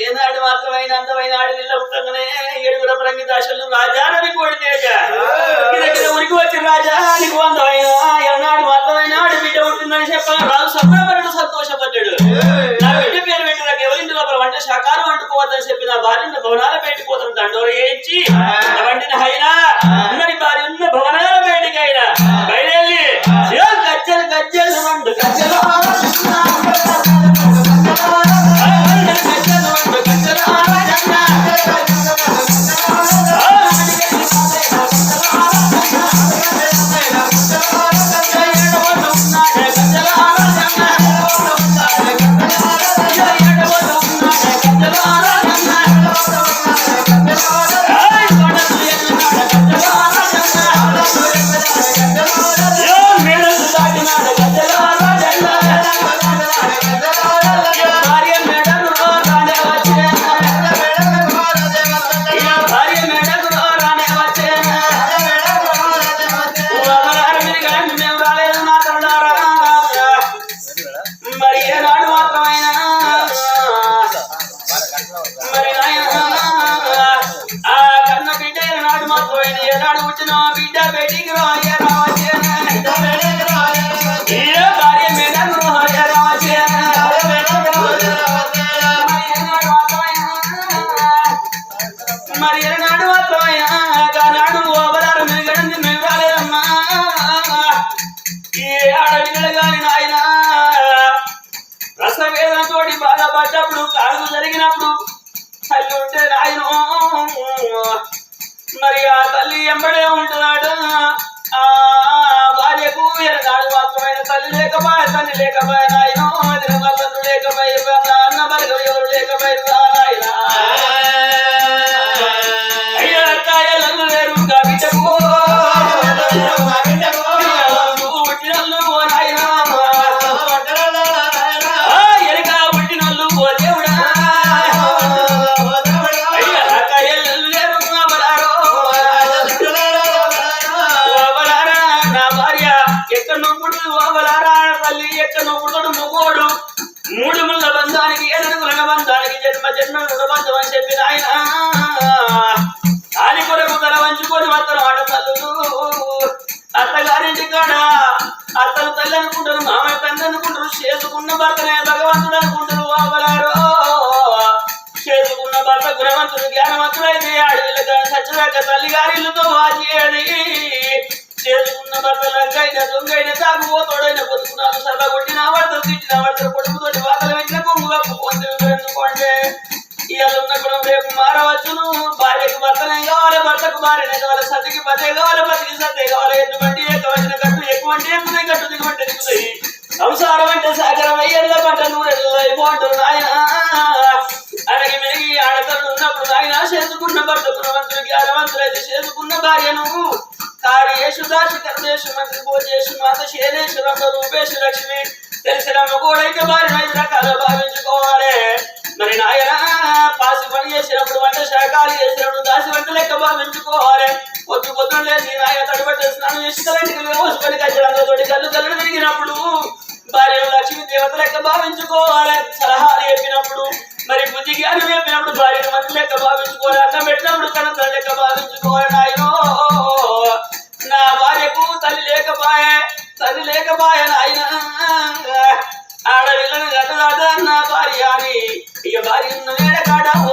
ఏనాడు మాత్రమైన అందమైన ఆడవిల్ల ఉంటగానే ఏడుగుర పరంగి దాశలు రాజా రవి కోడి ఉరికి వచ్చి రాజా నీకు అందమైన ఏనాడు మాత్రమైన ఆడి బిడ్డ ఉంటుందని చెప్పాను. రాజు సంబరపడ్డాడు జరిగినప్పుడు కాదు జరిగినప్పుడు తల్లి ఉంటే రాయను. మరి ఆ తల్లి ఎంబడే ఉంటున్నాడు? ఆ భార్యకు నాడు మాత్రమైన తల్లి లేకపోయా తల్లి లేకపోయే నాయన తండ్రి లేకపోయి నా భార్య ఎక్కడ నొప్పుడు అవలారా తల్లి ఎక్కడ నొప్పుడు మొగోడు మూడు ముళ్ళ బంధానికి ఏదడుగుల బంధానికి జన్మ జన్మ బంధం అని చెప్పి ఆయన. ఆని కొరకు తల వంచుకొని మాత్రం ఆడతల్లు అత్తగారింటి కాడ అత్తలు తల్లి అనుకుంటారు మామయ్య తండ్రి అనుకుంటారు చేసుకున్న భర్తనే భగవంతుడు అనుకుంటారు అవలారో చేసుకున్న భర్త గుణవంతుడు జ్ఞానవంతుడైతే అడవిలో కానీ సచ్చదాక తల్లి గారిల్లుతో వాచేయడి చేసుకున్న భర్త లంగైన దొంగైన తాగుపోతాడైన బతుకున్నాను సరదా కొట్టిన వాడితో తిట్టిన వాడితో కొడుకుతోటి వాతలు పెట్టిన కొంగు కప్పుకోండి ఎందుకోండి ఇవాళ ఉన్న గుణం రేపు మారవచ్చును. భార్యకు భర్తనే కావాలి భర్తకు భార్యనే కావాలి సతికి పదే కావాలి పతికి సతే కావాలి. ఎటువంటి ఎక్కువైన కట్టు ఎక్కువంటే ఎక్కువ కట్టు దిగుబట్టి దిగుతాయి. సంసారం అంటే సాగరం అయ్యేళ్ళ పంట నూనెళ్ళ అయిపోంటారు నాయన. అడగి మెరిగి ఆడతలు ఉన్నప్పుడు నాయన చేసుకున్న భర్త గుణవంతుడు జ్ఞానవంతులైతే చేసుకున్న భార్యను. కార్యేషు దాసి కరుణేషు మంత్రి భోజేషు మాత శేనేశ్వరం రూపేషు లక్ష్మి. తెలిసిన కూడా వారి ఐదు రకాలు భావించుకోవాలి. మరి నాయన పాసి పని చేసినప్పుడు వంట శాఖాలు చేసినప్పుడు దాసి వంట లెక్క భావించుకోవాలి. పొద్దు పొద్దున లేచి నాయన తడిపట్టి స్నానం చేసి తలంటికి వేసుకొని కచ్చడంతో తోటి కళ్ళు కళ్ళు తిరిగినప్పుడు భార్య లక్ష్మి దేవత లెక్క భావించుకోవాలి. సలహాలు చెప్పినప్పుడు మరి బుద్ధి జ్ఞానం చెప్పినప్పుడు భార్యను మంచి లెక్క భావించుకోవాలి. అన్నం పెట్టినప్పుడు కనుక నా భార్య అని ఇక భార్య ఉన్న వేడ కాడ ఓ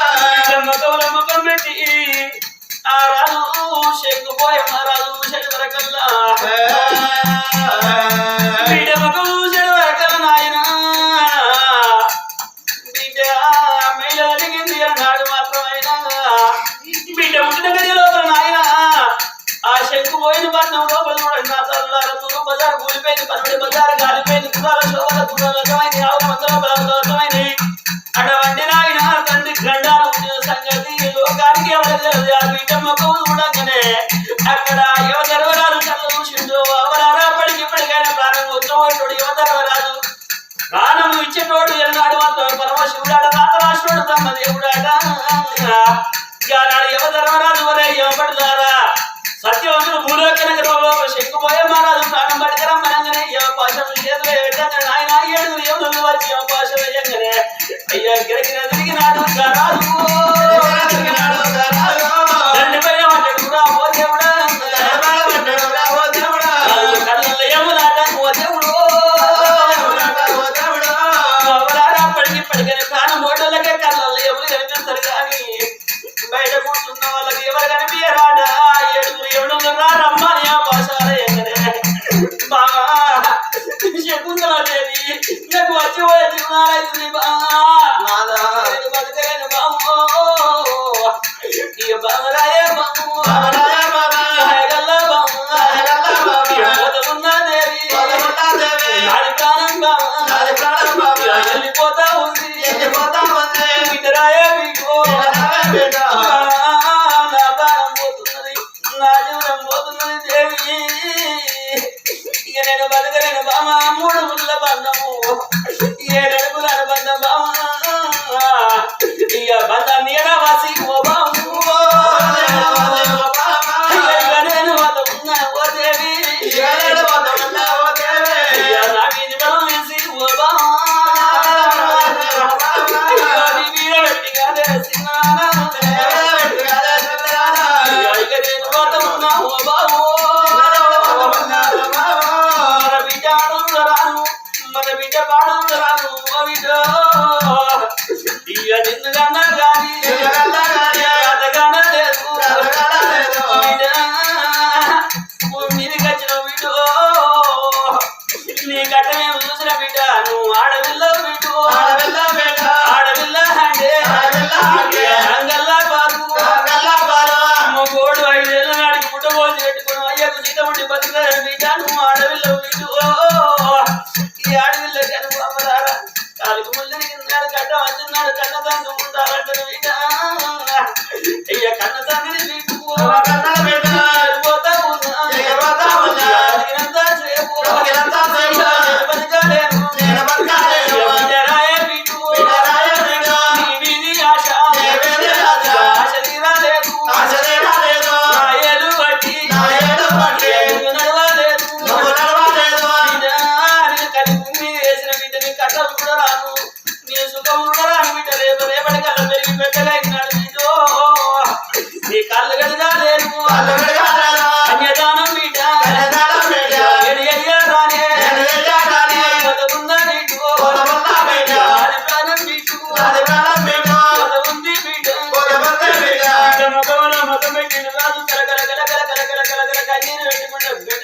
చూడగానే అక్కడ యువతరవరాలు కళ్ళు చూసిండు అవరాపడికి ఇప్పటికైనా ప్రాణం ఉత్తమోడు యువతరవరాజు ప్రాణము ఇచ్చేటోడు ఎన్నాడు మాత్రం పరమశివుడాడ రాతరాశుడు తమ్మ దేవుడాడ? నాడు యువతరవరాజు వరే యువపడతారు రాధా అడుగులు నిన్నాడు కడ్డ వచ్చిన్నాడు కన్నదాన్ని ఉంటారంటాడు వీటా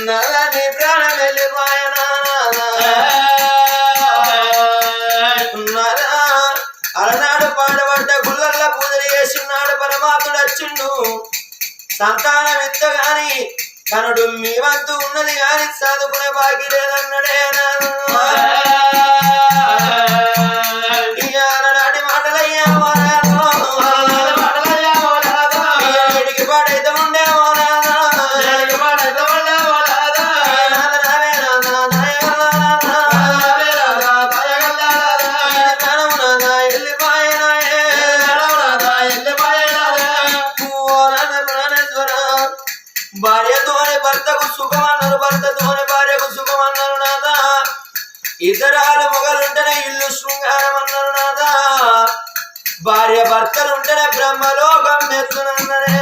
నదా నీ ప్రాణం వెళ్ళిపోయనా అలనాడు పాడబడ్డ గుళ్ళల్లో పూజలు చేసినాడు పరమాత్ముడు వచ్చిండు సంతానం ఎత్తగాని కనుడు మీ వంతు ఉన్నది గాని చదువుకునే బాకీ లేదన్నాడే నాటి మాటలయ్యా భర్తతోనే భార్యకు సుఖం అన్నారు నాదా? ఇతరాలు మొగలుంటేనే ఇల్లు శృంగారం అన్నారు నాదా? భార్య భర్తలుంటేనే బ్రహ్మలోకం ఎత్తునన్నదే